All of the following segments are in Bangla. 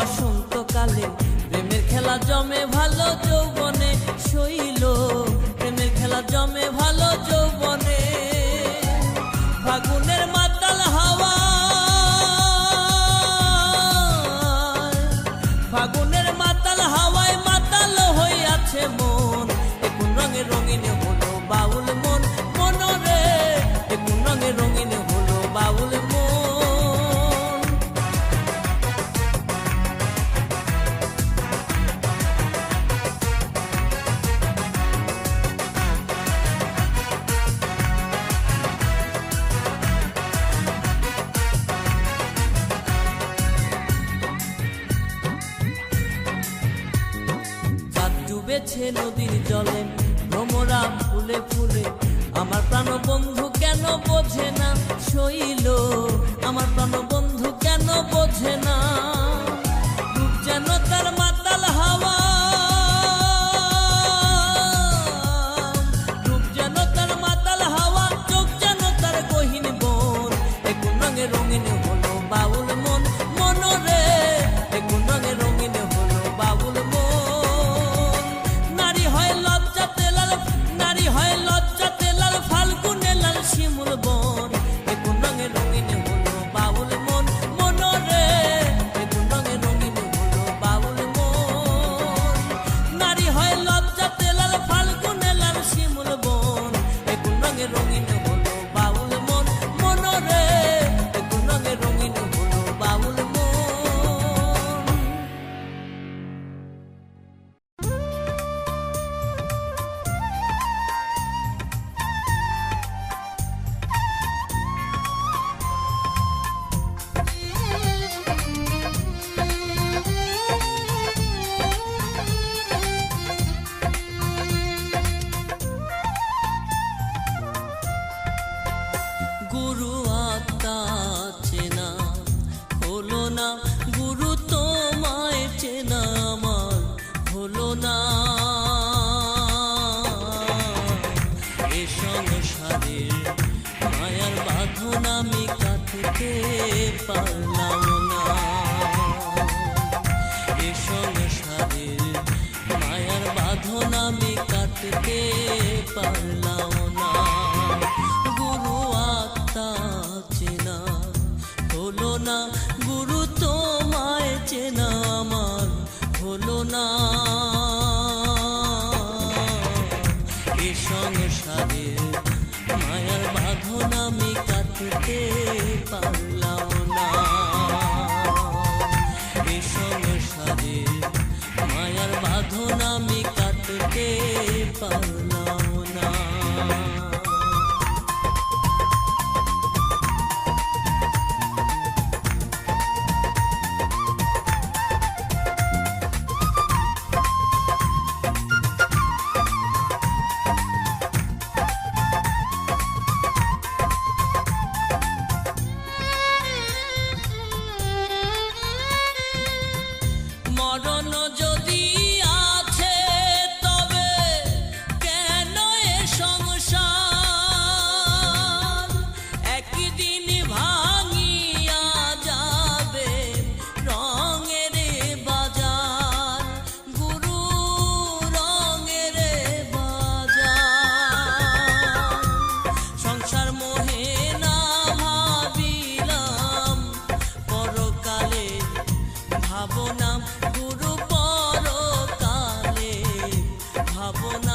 বসন্তকালে প্রেমের খেলা জমে ভালো জমে মিশে নদীর জলে ভ্রমরা ফুলে ফুলে। আমার প্রাণ বন্ধু কেন বোঝে না? শৈল, আমার প্রাণ বন্ধু কেন বোঝে না? love will not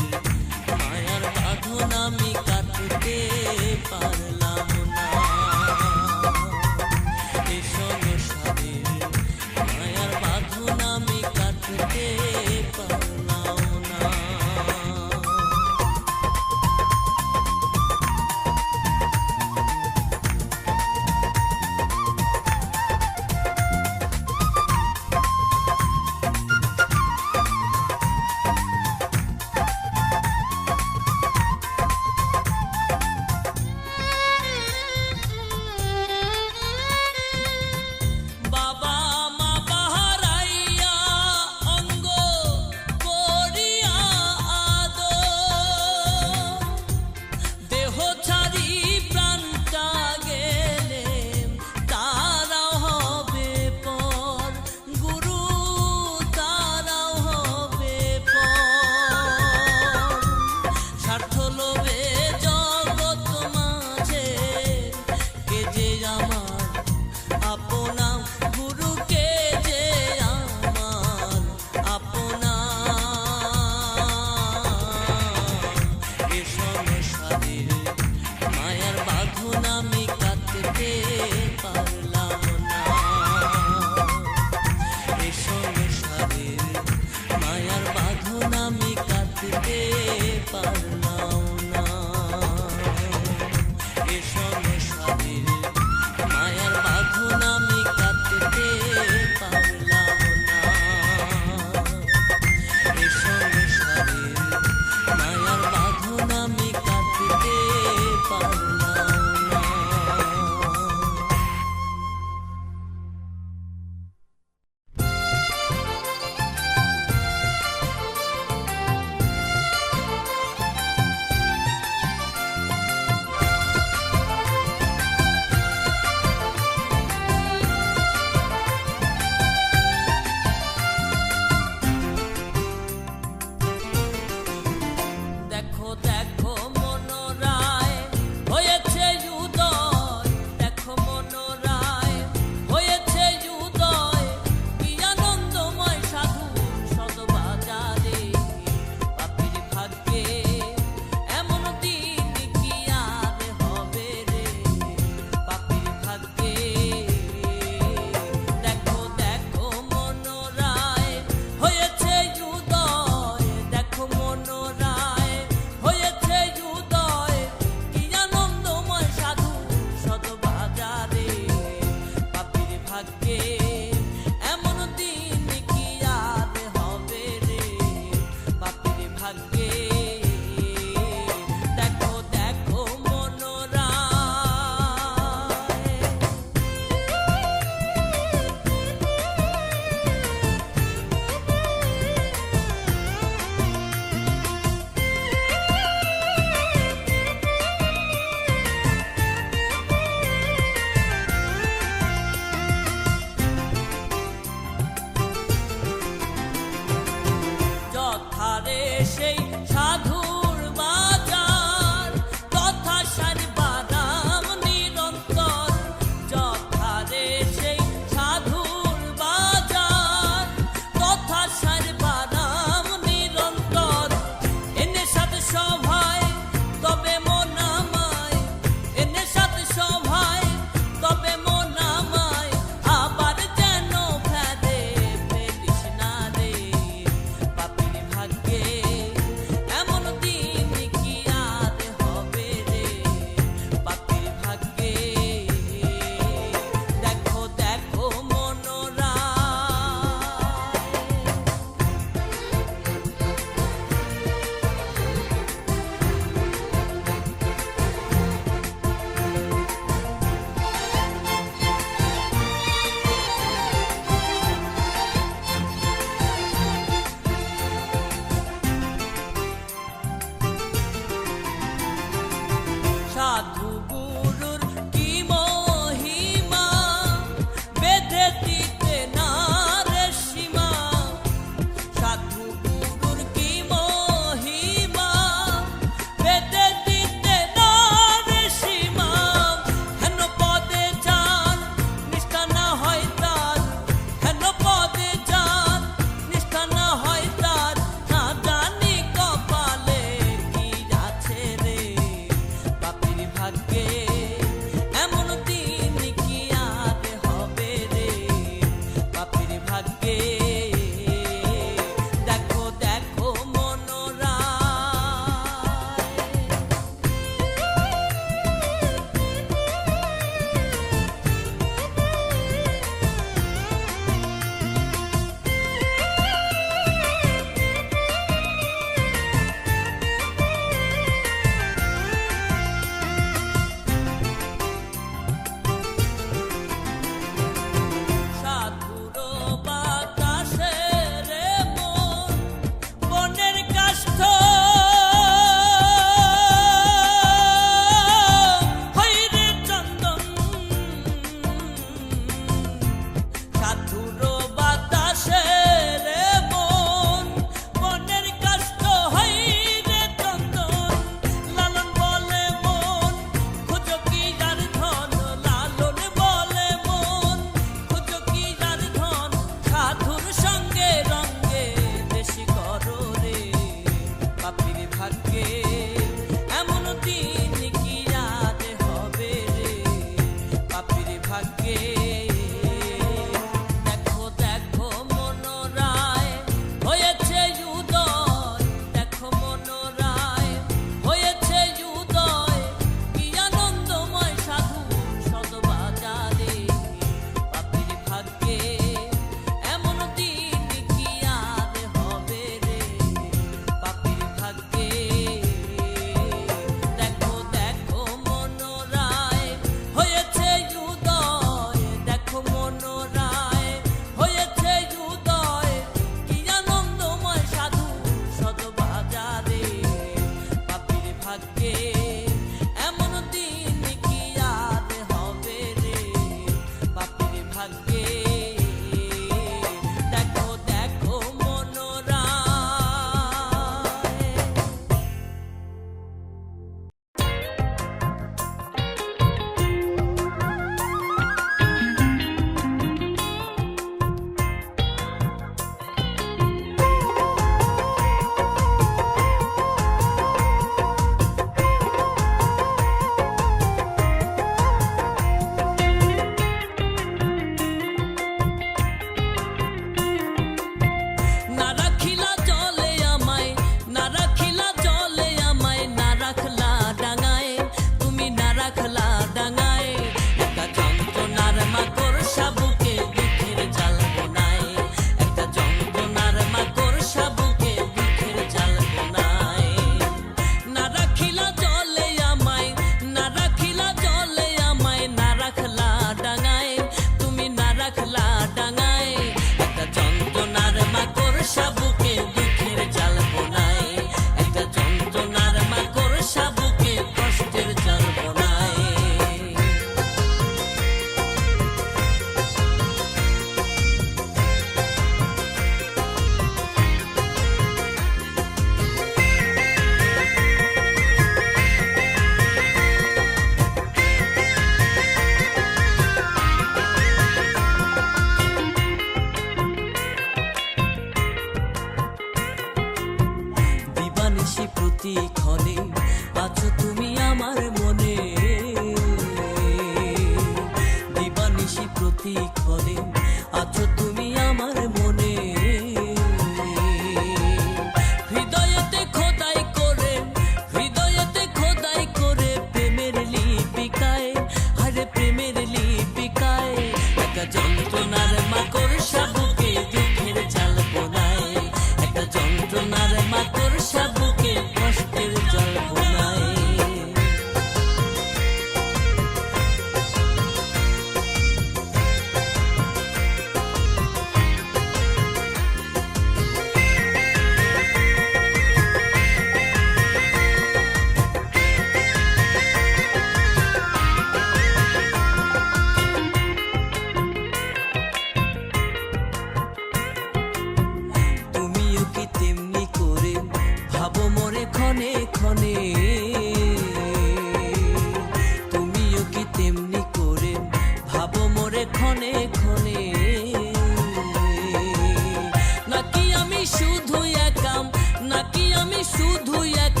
শুধু এক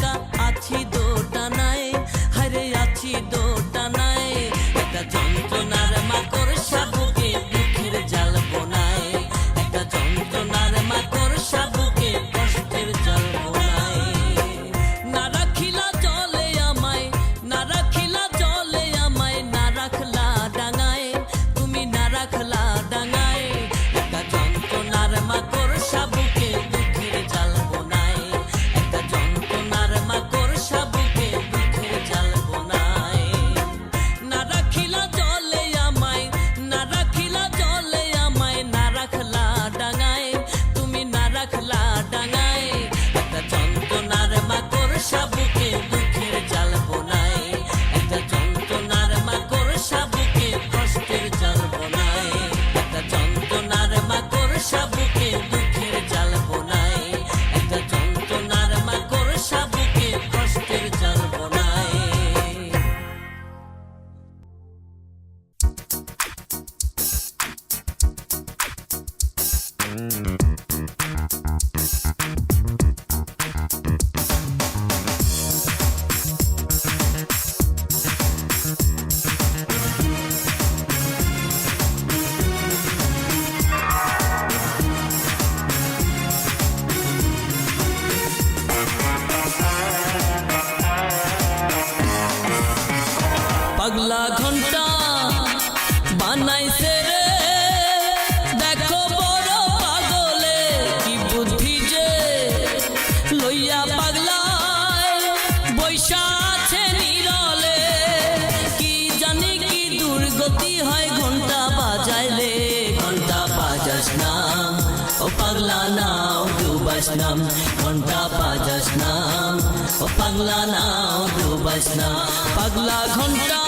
নাম ঘণ্টা বাজাস নাম ও পাগলা নাও ডুবাস না পাগলা ঘণ্টা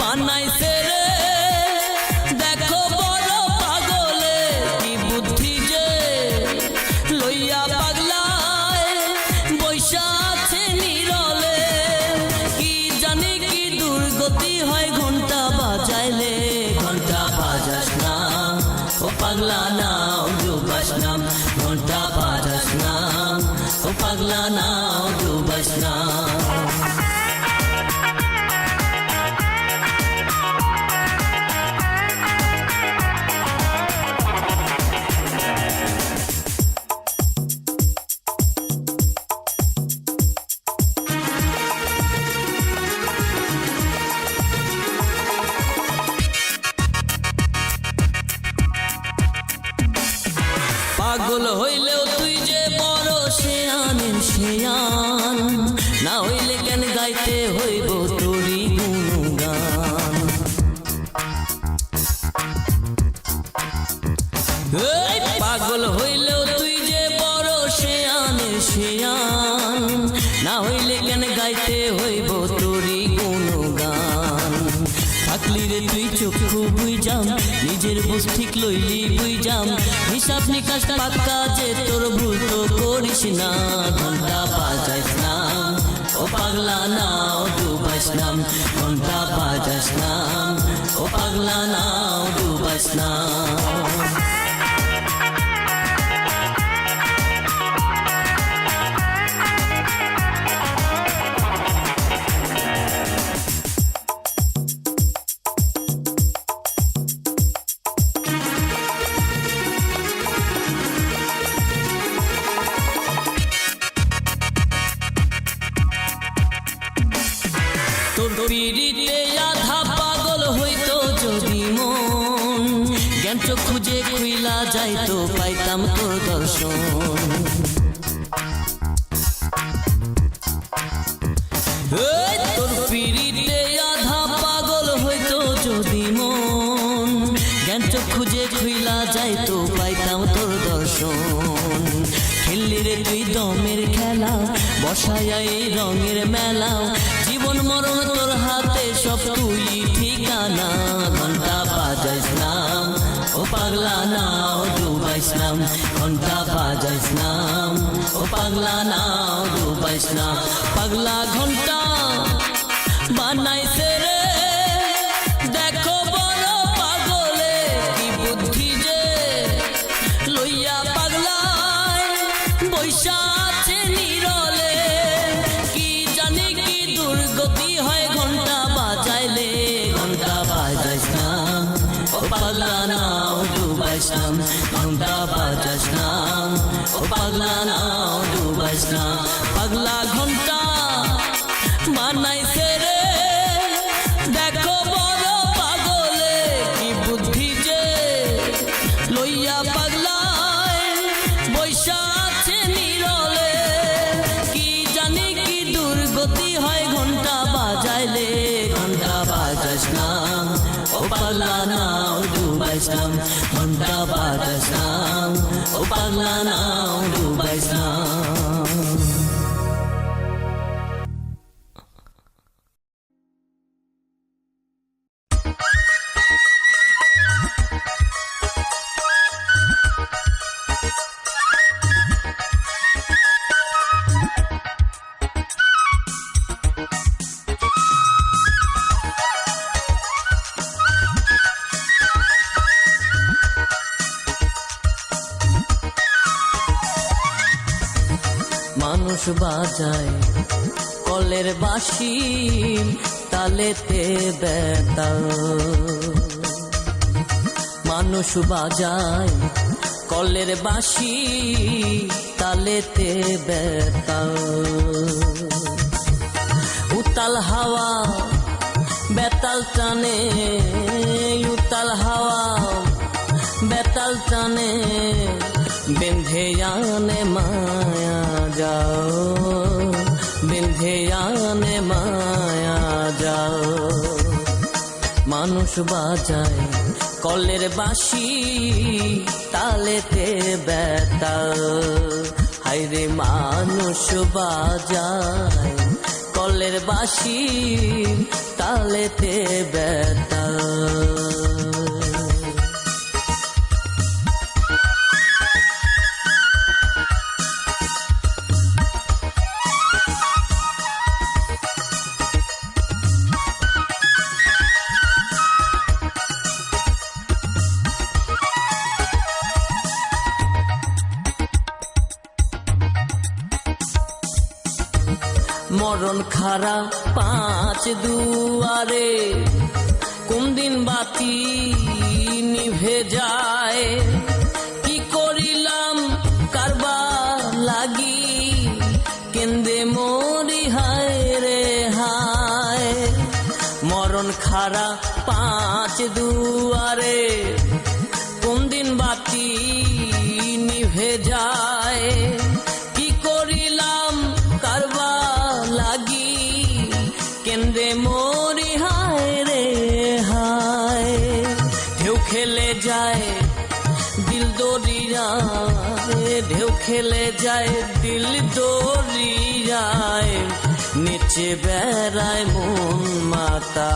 বানাইছে শ্বাস নিকাশ পাক্কা যেত যে খুইলা যাইতো পাইতাম তোর দর্শন। খেললি রে তুই দমের খেলা, বসায়া রঙের মেলা। জীবন মরণ তোর হাতে সব তুই ঠিকানা। ঘণ্টা বাজাইস নাম, ও পাগলা নাও ডুবাইস নাম। ঘণ্টা বাজাইস নাম, ও পাগলা নাও ডুবাইস নাম। পাগলা ঘণ্টা বানাইছে ও পাগলা না ডুবাইস না পাগলা ঘণ্টা বানাইছে মানুষ বাজায়। কলের বাসি তালেতে বেতাল। মানুষ বাজায়, কলের বাসি তালেতে বেতাল। উতাল হাওয়া, বেতাল টানে, উতাল হাওয়া, বেতাল টানে, বেঁধে আনে মানুষ বাজায়। কলের বাসি তালেতে বেতাল হাইরে মানুষ বাজায়। কলের বাসি তালেতে বেতাল খারা পাঁচ দুয়ারে কোন দিন বাতি নিভে যায়? কি করিলাম? কারবা লাগি। কেন্দে মরি হায় রে হায়। মরণ খারা পাঁচ দুয়ারে কোন দিন বাতি নিভে যায়? খেলে যায় দিল দরিয়ায়, নিচে বেড়ায় মন মাতা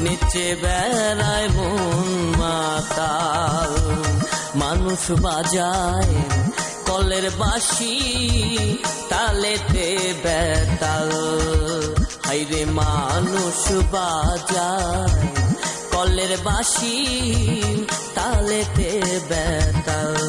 নিচে বেড়ায় মন মাতাল। মানুষ বাজায় কলের বাসি তালেতে বেতাল। হাইরে মানুষ বাজায় কলের বাসি তালেতে বেতাল।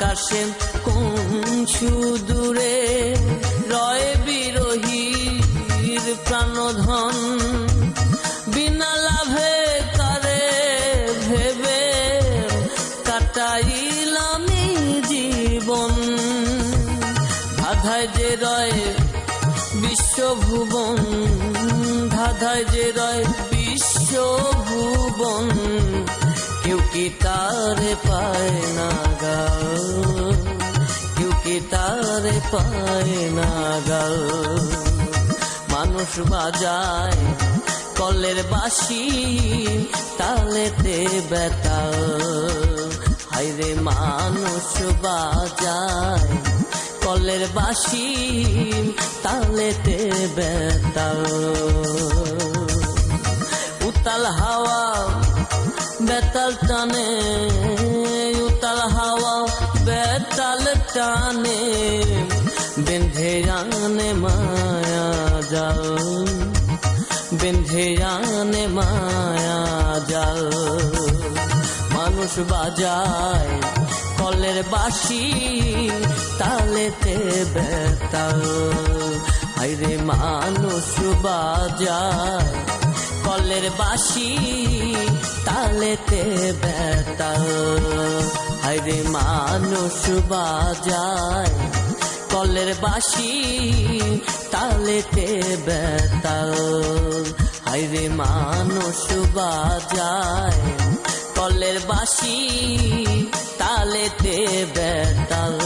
আকাশে কোন সুদূরে রয় বিরোহীর প্রাণধন। বিনা লাভে কারে ভেবে কাটাইলাম জীবন। ধাধায় যে রয় বিশ্বভুবন, ধাধায় যে রয় কেউ কি তারে পায় না গা। কেউ কি তারে পায় না গা। মানুষ বাজায় কলের বাসি তালেতে বেতা হাইরে মানুষ বাজায় কলের বাসি তালেতে বেতা উতাল হাওয়া বেতাল টানে, উতাল হাওয়া, বেতাল টানে। বেঁধে জানে মায়া জাল, বেঁধে জানে মায়া জাল। মানুষ বাজায় কলের বাসি তালেতে বেতাল। হাইরে মানুষ বাজায় কলের বাসি তালেতে বেতাল হাইরে মানুষ বাজায় কলের বাসি, তালেতে বেতাল হাইরে মানুষ বাজায় কলের বাসি, তালেতে বেতাল